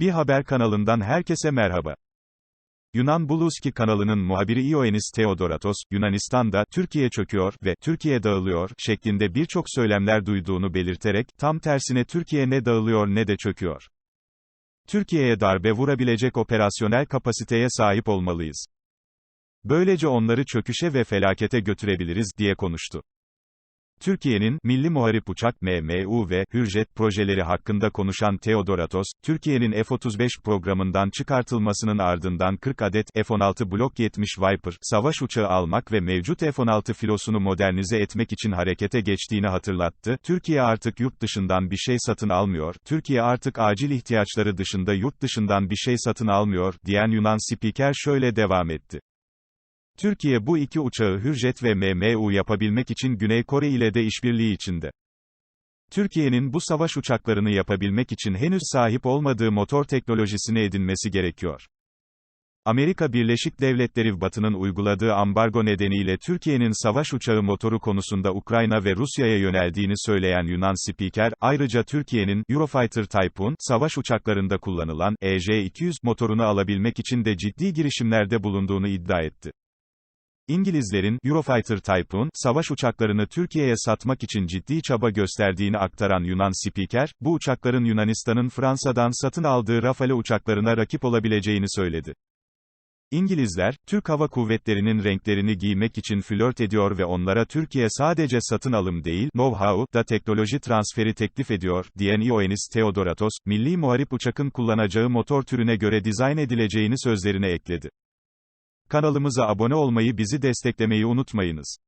Bir haber kanalından herkese merhaba. Yunan Buluski kanalının muhabiri Ioannis Theodoratos, Yunanistan'da, Türkiye çöküyor ve Türkiye dağılıyor şeklinde birçok söylemler duyduğunu belirterek, tam tersine Türkiye ne dağılıyor ne de çöküyor. Türkiye'ye darbe vurabilecek operasyonel kapasiteye sahip olmalıyız. Böylece onları çöküşe ve felakete götürebiliriz, diye konuştu. Türkiye'nin, Milli Muharip Uçak, MMU ve Hürjet projeleri hakkında konuşan Theodoratos, Türkiye'nin F-35 programından çıkartılmasının ardından 40 adet F-16 Block 70 Viper savaş uçağı almak ve mevcut F-16 filosunu modernize etmek için harekete geçtiğini hatırlattı. Türkiye artık yurt dışından bir şey satın almıyor, Türkiye artık acil ihtiyaçları dışında yurt dışından bir şey satın almıyor, diyen Yunan spiker şöyle devam etti. Türkiye bu iki uçağı Hürjet ve MMU yapabilmek için Güney Kore ile de işbirliği içinde. Türkiye'nin bu savaş uçaklarını yapabilmek için henüz sahip olmadığı motor teknolojisini edinmesi gerekiyor. Amerika Birleşik Devletleri Batı'nın uyguladığı ambargo nedeniyle Türkiye'nin savaş uçağı motoru konusunda Ukrayna ve Rusya'ya yöneldiğini söyleyen Yunan spiker, ayrıca Türkiye'nin Eurofighter Typhoon savaş uçaklarında kullanılan EJ-200 motorunu alabilmek için de ciddi girişimlerde bulunduğunu iddia etti. İngilizlerin, Eurofighter Typhoon, savaş uçaklarını Türkiye'ye satmak için ciddi çaba gösterdiğini aktaran Yunan spiker, bu uçakların Yunanistan'ın Fransa'dan satın aldığı Rafale uçaklarına rakip olabileceğini söyledi. İngilizler, Türk Hava Kuvvetleri'nin renklerini giymek için flört ediyor ve onlara Türkiye sadece satın alım değil, know-how, da teknoloji transferi teklif ediyor, diyen Ioannis Theodoratos, milli muharip uçakın kullanacağı motor türüne göre dizayn edileceğini sözlerine ekledi. Kanalımıza abone olmayı bizi desteklemeyi unutmayınız.